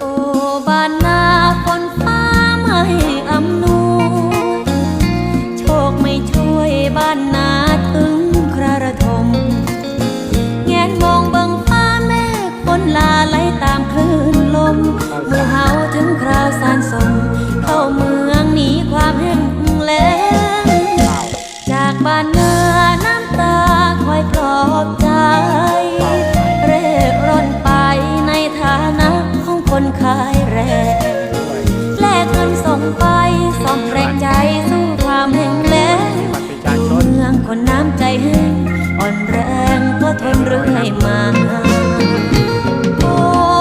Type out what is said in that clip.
โอ้บ้านนาคนฟ้าไม่ บ้านนาน้ำตาคอยปลอบใจ เร่ร่อนไปในฐานะของคนขายแรงแลกเงินส่งไปส่องแรงใจสู้ความแห่งแล้งเมืองคนน้ำใจแห้งอ่อนแรงก็ทน